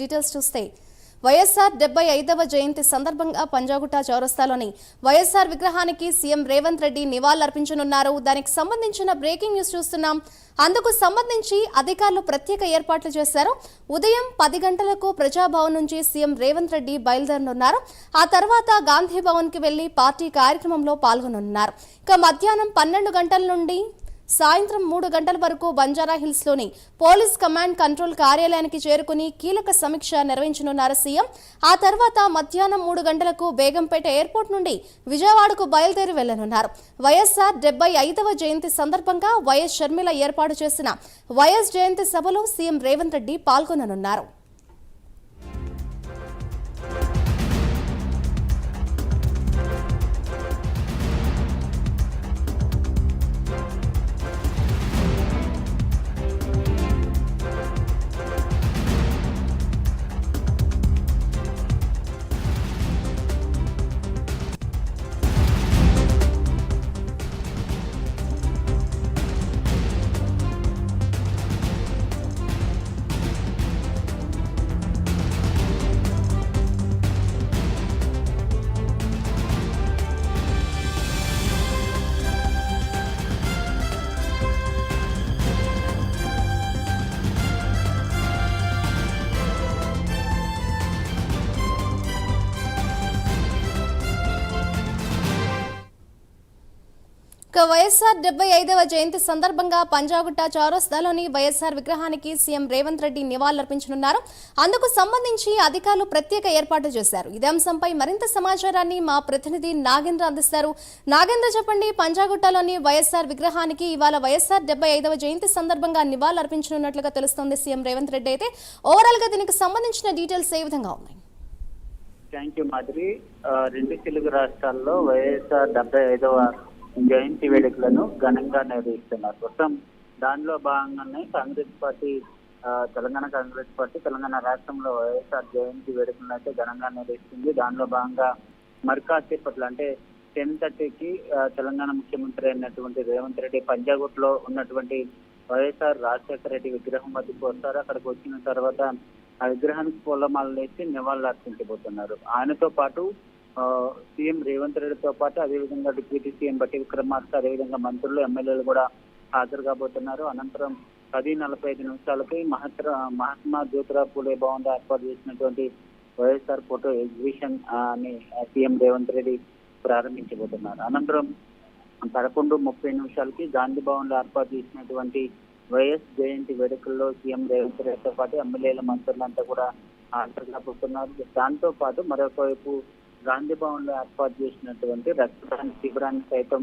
Details చూస్తే వైఎస్ఆర్ డెబ్బై ఐదవ జయంతి సందర్భంగా పంజాగుట్ట చౌరస్తాలోని వైఎస్ఆర్ విగ్రహానికి సీఎం రేవంత్ రెడ్డి నివాళులర్పించనున్నారు. దానికి సంబంధించిన బ్రేకింగ్ న్యూస్ చూస్తున్నాం. అందుకు సంబంధించి అధికారులు ప్రత్యేక ఏర్పాట్లు చేశారు. ఉదయం పది గంటలకు ప్రజాభవన్ నుంచి సీఎం రేవంత్ రెడ్డి బయలుదేరనున్నారు. ఆ తర్వాత గాంధీ భవన్కి వెళ్ళి పార్టీ కార్యక్రమంలో పాల్గొనున్నారు ఇక మధ్యాహ్నం పన్నెండు గంటల నుండి సాయంత్రం మూడు గంటల వరకు బంజారా పోలీస్ కమాండ్ కంట్రోల్ కార్యాలయానికి చేరుకుని కీలక సమీక్ష నిర్వహించనున్నారు సీఎం. ఆ తర్వాత మధ్యాహ్నం మూడు గంటలకు బేగంపేట ఎయిర్పోర్ట్ నుండి విజయవాడకు బయలుదేరి వెళ్ళనున్నారు వైఎస్ఆర్ డెబ్బై ఐదవ జయంతి సందర్భంగా వైఎస్ షర్మిల ఏర్పాటు చేసిన వైఎస్ జయంతి సభలో సీఎం రేవంత్ రెడ్డి పాల్గొననున్నారు. ఇక వైఎస్ఆర్ డెబ్బై ఐదవ జయంతి సందర్భంగా పంజాగుట్ట చౌరస్తాలోని వైఎస్ఆర్ విగ్రహానికి సీఎం రేవంత్ రెడ్డి నివాళులర్పించనున్నారు. అందుకు సంబంధించి అధికారులు ప్రత్యేక ఏర్పాట్లు చేశారు. ఇదే అంశంపై మరింత సమాచారాన్ని మా ప్రతినిధి నాగేంద్ర అందిస్తారు. నాగేంద్ర చెప్పండి పంజాగుట్టలోని వైఎస్ఆర్ విగ్రహానికి ఇవాళ వైఎస్ఆర్ డెబ్బై ఐదవ జయంతి సందర్భంగా నివాళులర్పించనున్నట్లుగా తెలుస్తోంది సీఎం రేవంత్ రెడ్డి. అయితే ఓవరాల్గా దీనికి సంబంధించిన డీటెయిల్స్ ఏ విధంగా ఉన్నాయి? థ్యాంక్ యూ మాదిరి రెండు తెలుగు రాష్ట్రాల్లో వైఎస్ఆర్ డెబ్బై ఐదవ జయంతి వేడుకలను ఘనంగా నిర్వహిస్తున్నారు. మొత్తం దానిలో భాగంగానే Congress party Telangana Congress party Telangana రాష్ట్రంలో వైఎస్ఆర్ జయంతి వేడుకలను అయితే ఘనంగా నిర్వహిస్తుంది. దానిలో భాగంగా మరికాసేపట్లో అంటే టెన్ థర్టీకి తెలంగాణ ముఖ్యమంత్రి అయినటువంటి రేవంత్ రెడ్డి పంజాగుట్లో ఉన్నటువంటి వైఎస్ఆర్ రాజశేఖర రెడ్డి విగ్రహం వద్దకు వస్తారు. అక్కడికి వచ్చిన తర్వాత ఆ విగ్రహానికి పూలమాలలు వేసి నివాళులు అర్పించబోతున్నారు. ఆయనతో పాటు సీఎం రేవంత్ రెడ్డితో పాటు అదేవిధంగా డిప్యూటీ సీఎం బట్టి విక్రమార్క అదేవిధంగా మంత్రులు ఎమ్మెల్యేలు కూడా హాజరు కాబోతున్నారు. అనంతరం పది నలభై ఐదు నిమిషాలకి మహత్ర మహాత్మా జ్యోతిరావు పూలే భవన్ ఏర్పాటు చేసినటువంటి వైఎస్ఆర్ ఫోటో ఎగ్జిబిషన్ అని సీఎం రేవంత్ రెడ్డి ప్రారంభించబోతున్నారు. అనంతరం పదకొండు ముప్పై నిమిషాలకి గాంధీ భవన్లో ఏర్పాటు చేసినటువంటి వైఎస్ జయంతి వేడుకల్లో సీఎం రేవంత్ రెడ్డితో పాటు ఎమ్మెల్యేల మంత్రులంతా కూడా హాజరు కాబోతున్నారు. దాంతో పాటు మరొక వైపు గాంధీ భవన్లో ఏర్పాటు చేసినటువంటి రక్తదాన శిబిరాన్ని సైతం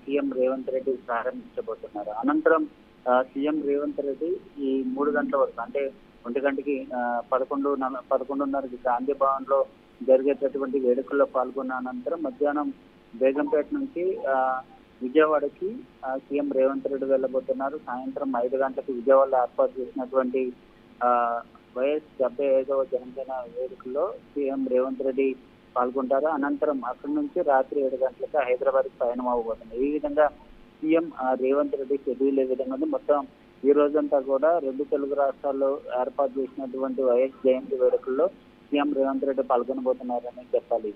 సీఎం రేవంత్ రెడ్డి ప్రారంభించబోతున్నారు. అనంతరం సీఎం రేవంత్ రెడ్డి ఈ మూడు గంటల వరకు అంటే ఒంటి గంటకి పదకొండు నల- పదకొండున్నరకి గాంధీ భవన్లో జరిగేటటువంటి వేడుకల్లో పాల్గొన్న అనంతరం మధ్యాహ్నం బేగంపేట నుంచి విజయవాడకి సీఎం రేవంత్ రెడ్డి వెళ్ళబోతున్నారు. సాయంత్రం ఐదు గంటలకు విజయవాడలో ఏర్పాటు చేసినటువంటి ఆ, వైఎస్ డెబ్బై ఐదవ జనసేన వేడుకల్లో సీఎం రేవంత్ రెడ్డి పాల్గొంటారు. అనంతరం అక్కడి నుంచి రాత్రి ఏడు గంటలకు హైదరాబాద్ పయనం అవ్వబోతుంది. ఈ విధంగా సీఎం రేవంత్ రెడ్డి షెడ్యూల్ ఏ విధంగా ఉంది? మొత్తం ఈ రోజంతా కూడా రెండు తెలుగు రాష్ట్రాల్లో ఏర్పాటు చేసినటువంటి వైఎస్ జయంతి వేడుకల్లో సీఎం రేవంత్ రెడ్డి పాల్గొనబోతున్నారని చెప్పాలి.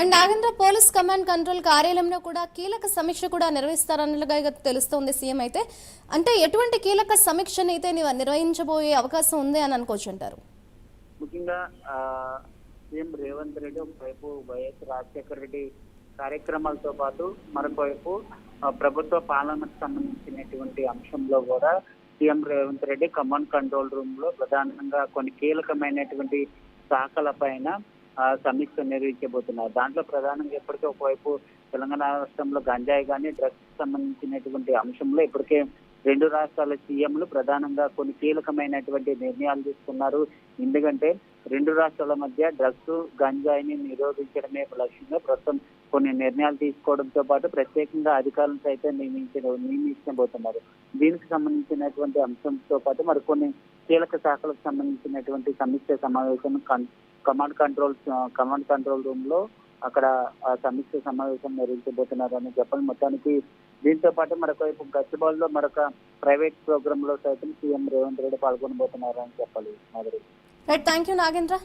And Nagendra police command control కార్యాలయంలో కూడా కీలక సమీక్ష కూడా నిర్వహిస్తారన్నట్టుగా ఇక తెలుస్తోంది సీఎం అయితే. అంటే ఎటువంటి కీలక సమీక్షను అయితే నిర్వహించబోయే అవకాశం ఉంది అని అనుకోవచ్చు అంటారు? ముఖ్యంగా సీఎం రేవంత్ రెడ్డి ఒకవైపు వైఎస్ రాజశేఖర రెడ్డి కార్యక్రమాలతో పాటు మరొకవైపు ప్రభుత్వ పాలనకు సంబంధించినటువంటి అంశంలో కూడా CM Revanth Reddy command control రూమ్లో ప్రధానంగా కొన్ని కీలకమైనటువంటి శాఖల పైన సమీక్ష నిర్వహించబోతున్నారు. దాంట్లో ప్రధానంగా ఇప్పటికే ఒకవైపు తెలంగాణ రాష్ట్రంలో గంజాయి కానీ డ్రగ్స్ సంబంధించినటువంటి అంశంలో ఇప్పటికే రెండు రాష్ట్రాల సీఎంలు ప్రధానంగా కొన్ని కీలకమైనటువంటి నిర్ణయాలు తీసుకున్నారు. ఎందుకంటే రెండు రాష్ట్రాల మధ్య డ్రగ్స్ గంజాయిని నిరోధించడమే లక్ష్యంగా ప్రస్తుతం కొన్ని నిర్ణయాలు తీసుకోవడంతో పాటు ప్రత్యేకంగా అధికారులను సైతం నియమించడం నియమించబోతున్నారు. దీనికి సంబంధించినటువంటి అంశంతో పాటు మరికొన్ని కీలక శాఖలకు సంబంధించినటువంటి సమీక్ష సమావేశం కమాండ్ కంట్రోల్ కమాండ్ కంట్రోల్ రూమ్లో అక్కడ ఆ సమీక్ష సమావేశం నిర్వహించబోతున్నారు అని చెప్పాలి. మొత్తానికి దీంతో పాటు మరొక వైపు గచ్చిబౌల్లో మరొక ప్రైవేట్ ప్రోగ్రామ్లో సైతం సీఎం రేవంత్ రెడ్డి పాల్గొనబోతున్నారని చెప్పాలి. Madhuri. Right thank you Nagendra.